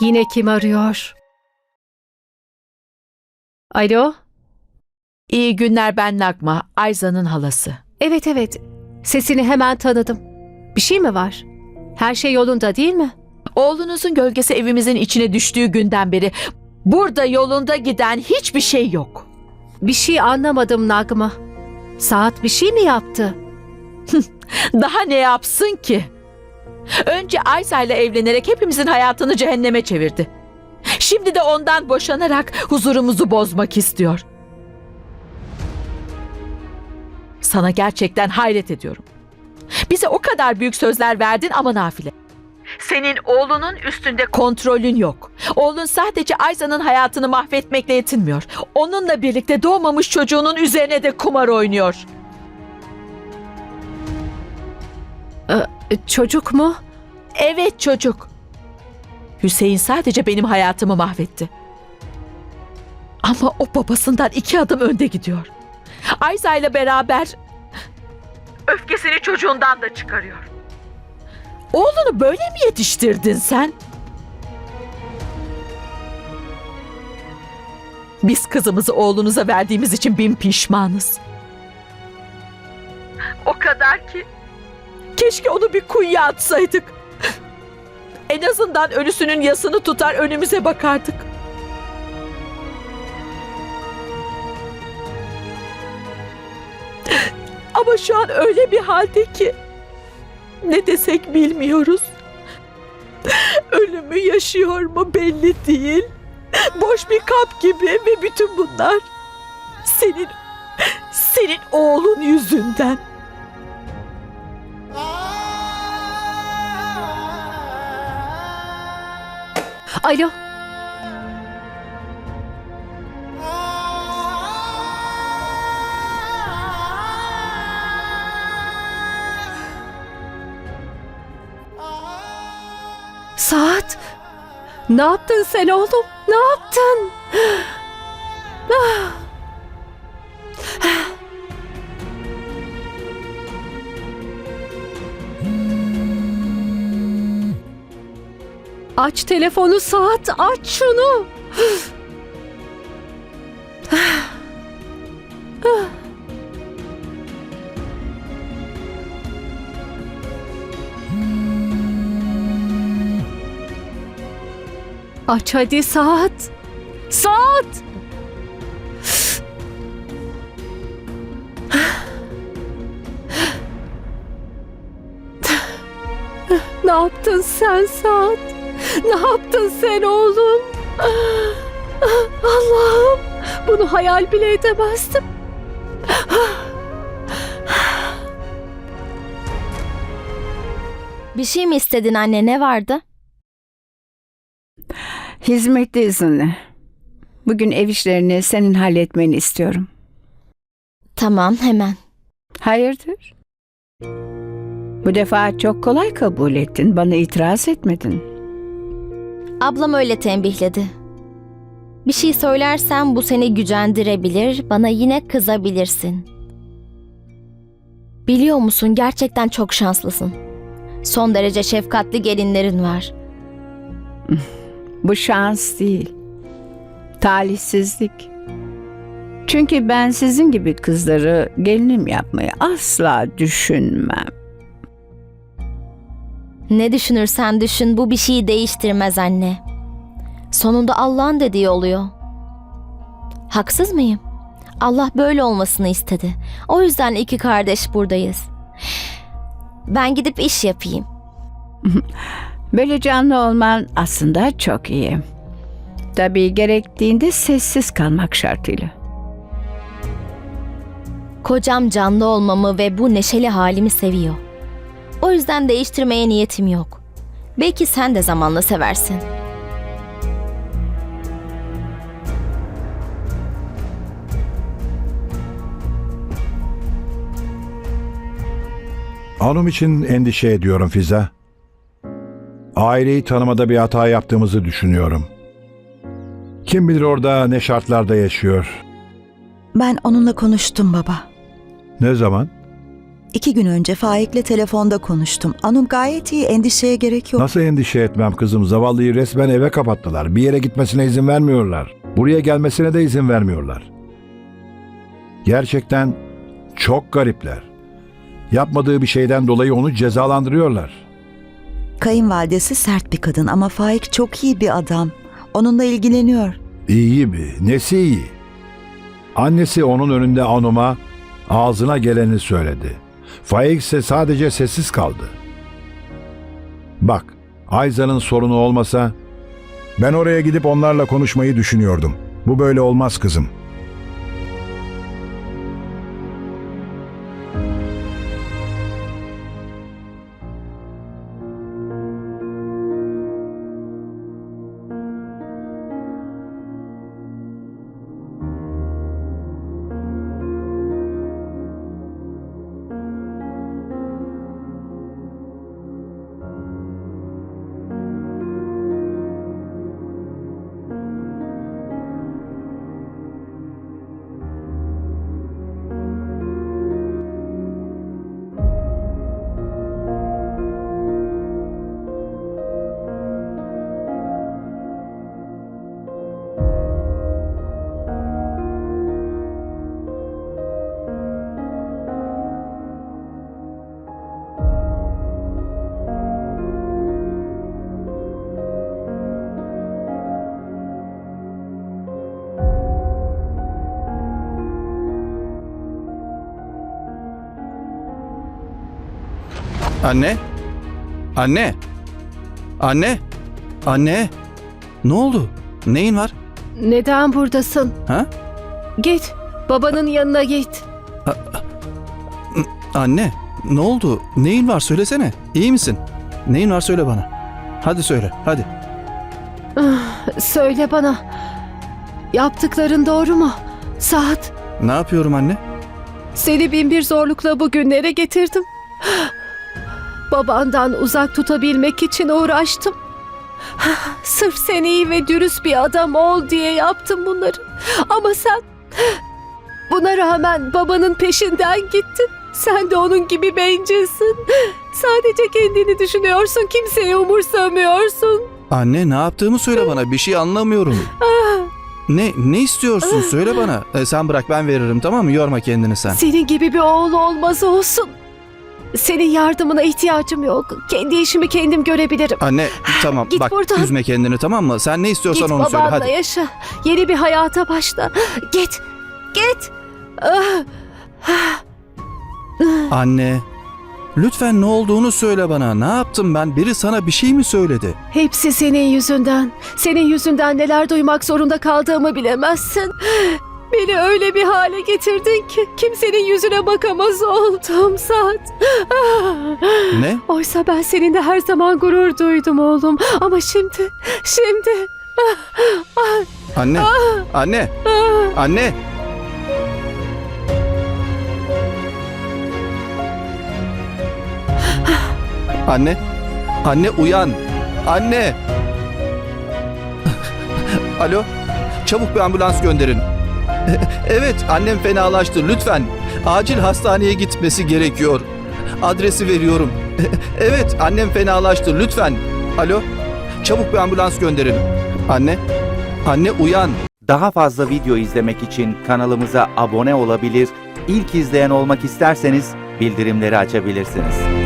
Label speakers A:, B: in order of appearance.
A: Yine kim arıyor? Alo?
B: İyi günler ben Nagma, Ayza'nın halası.
A: Evet evet. Sesini hemen tanıdım. Bir şey mi var? Her şey yolunda değil mi?
B: Oğlunuzun gölgesi evimizin içine düştüğü günden beri burada yolunda giden hiçbir şey yok.
A: Bir şey anlamadım Nagma. Saat bir şey mi yaptı?
B: Daha ne yapsın ki? Önce Ayza ile evlenerek hepimizin hayatını cehenneme çevirdi. Şimdi de ondan boşanarak huzurumuzu bozmak istiyor. Sana gerçekten hayret ediyorum. Bize o kadar büyük sözler verdin ama nafile. Senin oğlunun üstünde kontrolün yok. Oğlun sadece Ayza'nın hayatını mahvetmekle yetinmiyor. Onunla birlikte doğmamış çocuğunun üzerine de kumar oynuyor.
A: Çocuk mu?
B: Evet çocuk. Hüseyin sadece benim hayatımı mahvetti. Ama o babasından iki adım önde gidiyor. Ayza ile beraber öfkesini çocuğundan da çıkarıyor. Oğlunu böyle mi yetiştirdin sen? Biz kızımızı oğlunuza verdiğimiz için bin pişmanız. O kadar ki Keşke onu bir kuyuya atsaydık. En azından ölüsünün yasını tutar önümüze bakardık. Ama şu an öyle bir halde ki ne desek bilmiyoruz. Ölümü yaşıyor mu belli değil. Boş bir kap gibi ve bütün bunlar senin senin oğlun yüzünden.
A: Alo? Saat. Ne yaptın sen oğlum? Ne yaptın? Ah! Aç telefonu saat aç şunu. Aç hadi saat. Saat. Ne yaptın sen saat? Ne yaptın sen oğlum? Allah'ım bunu hayal bile edemezdim.
C: Bir şey mi istedin anne ne vardı?
D: Hizmetli izinli. Bugün ev işlerini senin halletmeni istiyorum.
C: Tamam hemen.
D: Hayırdır? Bu defa çok kolay kabul ettin. Bana itiraz etmedin.
C: Ablam öyle tembihledi. Bir şey söylersem bu seni gücendirebilir, bana yine kızabilirsin. Biliyor musun gerçekten çok şanslısın. Son derece şefkatli gelinlerin var.
D: Bu şans değil. Talihsizlik. Çünkü ben sizin gibi kızları gelinim yapmayı asla düşünmem.
C: Ne düşünürsen düşün bu bir şeyi değiştirmez anne. Sonunda Allah'ın dediği oluyor. Haksız mıyım? Allah böyle olmasını istedi. O yüzden iki kardeş buradayız. Ben gidip iş yapayım.
D: Böyle canlı olman aslında çok iyi. Tabii gerektiğinde sessiz kalmak şartıyla.
C: Kocam canlı olmamı ve bu neşeli halimi seviyor. O yüzden değiştirmeye niyetim yok. Belki sen de zamanla seversin.
E: Hanım için endişe ediyorum Fiza. Aileyi tanımada bir hata yaptığımızı düşünüyorum. Kim bilir orada ne şartlarda yaşıyor.
F: Ben onunla konuştum baba.
E: Ne zaman?
F: İki gün önce Faik'le telefonda konuştum. Anum gayet iyi, endişeye gerek yok.
E: Nasıl endişe etmem kızım? Zavallıyı resmen eve kapattılar. Bir yere gitmesine izin vermiyorlar. Buraya gelmesine de izin vermiyorlar. Gerçekten çok garipler. Yapmadığı bir şeyden dolayı onu cezalandırıyorlar.
F: Kayınvalidesi sert bir kadın ama Faik çok iyi bir adam. Onunla ilgileniyor.
E: İyi mi? Nesi iyi? Annesi onun önünde Anum'a ağzına geleni söyledi. Faik ise sadece sessiz kaldı. Bak, Ayza'nın sorunu olmasa
G: Ben oraya gidip onlarla konuşmayı düşünüyordum. Bu böyle olmaz kızım.
H: Anne? Anne? Anne? Anne? Ne oldu? Neyin var?
A: Neden buradasın?
H: Ha?
A: Git. Babanın yanına git.
H: Anne? Ne oldu? Neyin var söylesene. İyi misin? Neyin var söyle bana. Hadi söyle, hadi.
A: Söyle bana. Yaptıkların doğru mu? Saat.
H: Ne yapıyorum anne?
A: Seni bin bir zorlukla bugünlere getirdim. Babandan uzak tutabilmek için uğraştım. Sırf sen iyi ve dürüst bir adam ol diye yaptım bunları. Ama sen buna rağmen babanın peşinden gittin. Sen de onun gibi bencilsin. Sadece kendini düşünüyorsun, kimseyi umursamıyorsun.
H: Anne ne yaptığımı söyle bana. Bir şey anlamıyorum. Ne ne istiyorsun söyle bana. E, sen bırak ben veririm tamam mı? Yorma kendini sen.
A: Senin gibi bir oğul olmaz olsun. Senin yardımına ihtiyacım yok. Kendi işimi kendim görebilirim.
H: Anne tamam
A: Git
H: bak
A: buradan.
H: üzme kendini tamam mı? Sen ne istiyorsan
A: Git
H: onu söyle
A: babanla
H: hadi.
A: yaşa. Yeni bir hayata başla. Git. Git. Ah,
H: Anne lütfen ne olduğunu söyle bana. Ne yaptım ben? Biri sana bir şey mi söyledi?
A: Hepsi senin yüzünden. Senin yüzünden neler duymak zorunda kaldığımı bilemezsin. Beni öyle bir hale getirdin ki kimsenin yüzüne bakamaz oldum Saat. Ah.
H: Ne?
A: Oysa ben seninle her zaman gurur duydum oğlum. Ama şimdi, şimdi...
H: Anne. Anne. Anne. Anne. Anne uyan. Anne. Alo. Çabuk bir ambulans gönderin. Evet, annem fenalaştı. Lütfen. Acil hastaneye gitmesi gerekiyor. Adresi veriyorum. Evet, annem fenalaştı. Lütfen. Alo. Çabuk bir ambulans gönderin. Anne. Anne uyan.
I: Daha fazla video izlemek için kanalımıza abone olabilir, ilk izleyen olmak isterseniz bildirimleri açabilirsiniz.